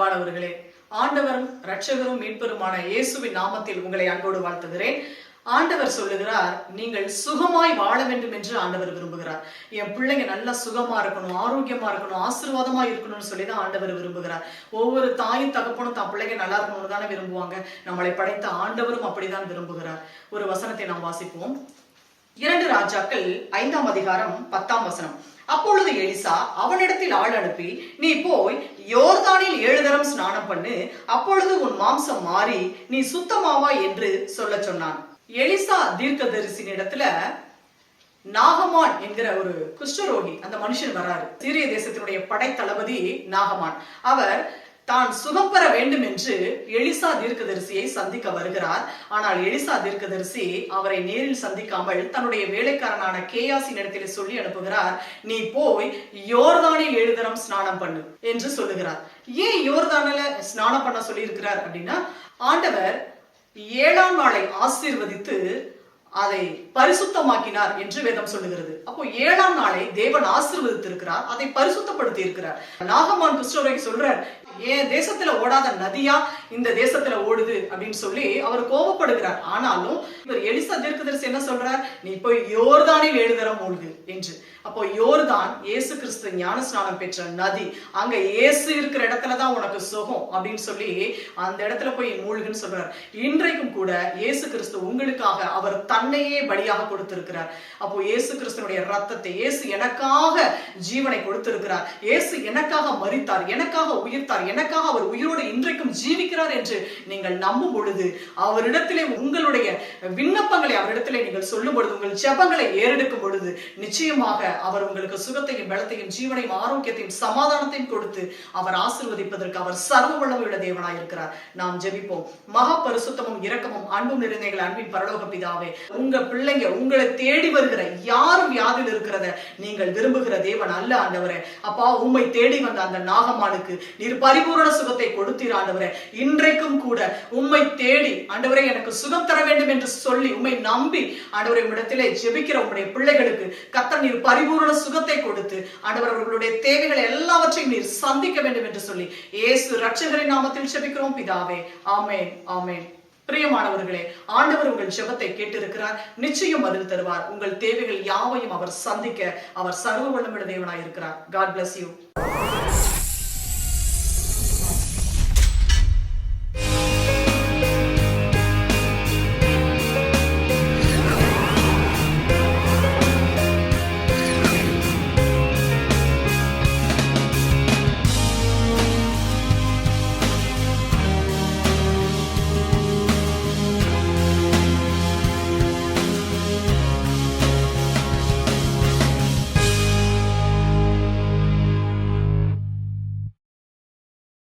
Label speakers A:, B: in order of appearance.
A: அன்பானவர்களே ஆண்டவரும் ரட்சகரும் மீட்பெருமான இயேசுவின் நாமத்தில் உங்களை அன்போடு வாழ்த்துகிறேன். ஆண்டவர் சொல்லுகிறார் நீங்கள் சுகமாய் வாழ வேண்டும் என்று ஆண்டவர் விரும்புகிறார். என் பிள்ளைங்க நல்லா சுகமா இருக்கணும் ஆரோக்கியமா இருக்கணும் ஆசீர்வாதமா இருக்கணும்னு சொல்லி தான் ஆண்டவர் விரும்புகிறார். ஒவ்வொரு தாயும் தகப்பனும் தான் பிள்ளைங்க நல்லா இருக்கணும்னு தானே விரும்புவாங்க. நம்மளை படைத்த ஆண்டவரும் அப்படிதான் விரும்புகிறார். ஒரு வசனத்தை நாம் வாசிப்போம். இரண்டு ராஜாக்கள் ஐந்தாம் அதிகாரம் பத்தாம் வசனம். அப்பொழுது எலிசா அவனிடத்தில் ஆள் அனுப்பி நீ போய் யோர்தானில் ஏழு தரம் ஸ்நானம் பண்ணு அப்பொழுது உன் மாம்சம் மாறி நீ சுத்தமாவா என்று சொல்ல சொன்னான். எலிசா தீர்க்கதரிசின் இடத்துல நாகமான் என்கிற ஒரு குஷ்டரோகி அந்த மனுஷன் வராரு. சீரிய தேசத்தினுடைய படைத்தளபதி நாகமான். அவர் தான் சுகம் பெற வேண்டும் என்று எலிசா தீர்க்கதரிசியை சந்திக்க வருகிறார். ஆனால் எலிசா தீர்க்கதரிசி அவரை நேரில் சந்திக்காமல் தன்னுடைய வேலைக்காரனான கேயாசி இடத்திலே சொல்லி அனுப்புகிறார் நீ போய் யோர்தானில் ஏழு தரம் ஸ்நானம் பண்ணு என்று சொல்லுகிறார். ஏன் யோர்தானில ஸ்நானம் பண்ண சொல்லி இருக்கிறார் அப்படின்னா ஆண்டவர் ஏழாம் நாளை ஆசீர்வதித்து அதை பரிசுத்தமாக்கினார் என்று வேதம் சொல்லுகிறது. அப்போ ஏழாம் நாளை தேவன் ஆசீர்வதித்திருக்கிறார் அதை பரிசுத்தப்படுத்தி இருக்கிறார் நாகமான் கிறிஸ்தவரை சொல்றார் என் தேசத்துல ஓடாத நதியா? இந்த தேசத்துல ஓடுது அப்படின்னு சொல்லி அவர் கோபப்படுகிறார். ஆனாலும் இவர் எலிசா தீர்க்கதரிசி என்ன சொல்றார்? நீ போய் யோர்தானில் ஏழு தரம் மூழ்கு என்று. அப்போ யோர்தான் இயேசு கிறிஸ்து ஞான ஸ்நானம் பெற்ற நதி. அங்க இயேசு இருக்கிற இடத்துல தான் உனக்கு சுகம் அப்படின்னு சொல்லி அந்த இடத்துல போய் மூழ்குன்னு சொல்றார். இன்றைக்கும் கூட இயேசு கிறிஸ்து உங்களுக்காக அவர் தன்னையே பலியாக கொடுத்திருக்கிறார். அப்போ இயேசு கிறிஸ்தனுடைய ரத்தத்தை இயேசு எனக்காக ஜீவனை கொடுத்திருக்கிறார். இயேசு எனக்காக மறித்தார் எனக்காக உயிர்த்தார் எனக்காக அவர் உயிரோடு இன்றைக்கும் ஜீவிக்கிறார் என்று நீங்கள் நம்பும் பொழுது அவரிடத்திலே உங்களுடைய விண்ணப்பங்களை அவரிடத்திலே நீங்கள் சொல்லும் பொழுது உங்கள் ஜெபங்களை ஏறெடுக்கும் பொழுது நிச்சயமாக அவர் உங்களுக்கு சுகத்தையும் பலத்தையும் ஜீவனையும் ஆரோக்கியத்தையும் சமாதானத்தையும் கொடுத்து அவர் ஆசிர்வதிப்பதற்கு அவர் சர்வ வல்லமையுள்ள தேவனாயிருக்கிறார். நாம் ஜெபிப்போம். மகா பரிசுத்தமும் இரக்கமும் அன்பும் நிறைந்தங்கள் அன்பின் பரலோக பிதாவே உங்க பிள்ளைங்க உங்களை தேடி வருகிற யாரும் வியாதியில் இருக்கிறத நீங்கள் விரும்புகிற தேவன் அல்ல ஆண்டவரே. அப்பா உம்மை தேடி வந்த அந்த நாகமானுக்கு நீர் பரிபூரண சுகத்தை கொடுத்தீர் ஆண்டவரே. இன்றைக்கும் கூட உண்மை தேடி ஆண்டவரே எனக்கு சுகம் தர வேண்டும் என்று சொல்லி உம்மை நம்பி ஆண்டவரை இடத்திலே ஜெபிக்கிற உங்களுடைய பிள்ளைகளுக்கு கத்த நீர் பரிபூரண சுகத்தை கொடுத்து ஆண்டவர் அவர்களுடைய தேவைகளை எல்லாவற்றையும் நீர் சந்திக்க வேண்டும் என்று சொல்லி இயேசு ரட்சகரின் நாமத்தில் ஜெபிக்கிறோம் பிதாவே. ஆமே ஆமேன். பிரியமானவர்களே ஆண்டவர் உங்கள் ஜெபத்தை கேட்டிருக்கிறார். நிச்சயம் பதில் தருவார். உங்கள் தேவைகள் யாவையும் அவர் சந்திக்க அவர் சர்வ வல்லமுள்ள தேவனாய் இருக்கிறார் காட் பிளஸ் யூ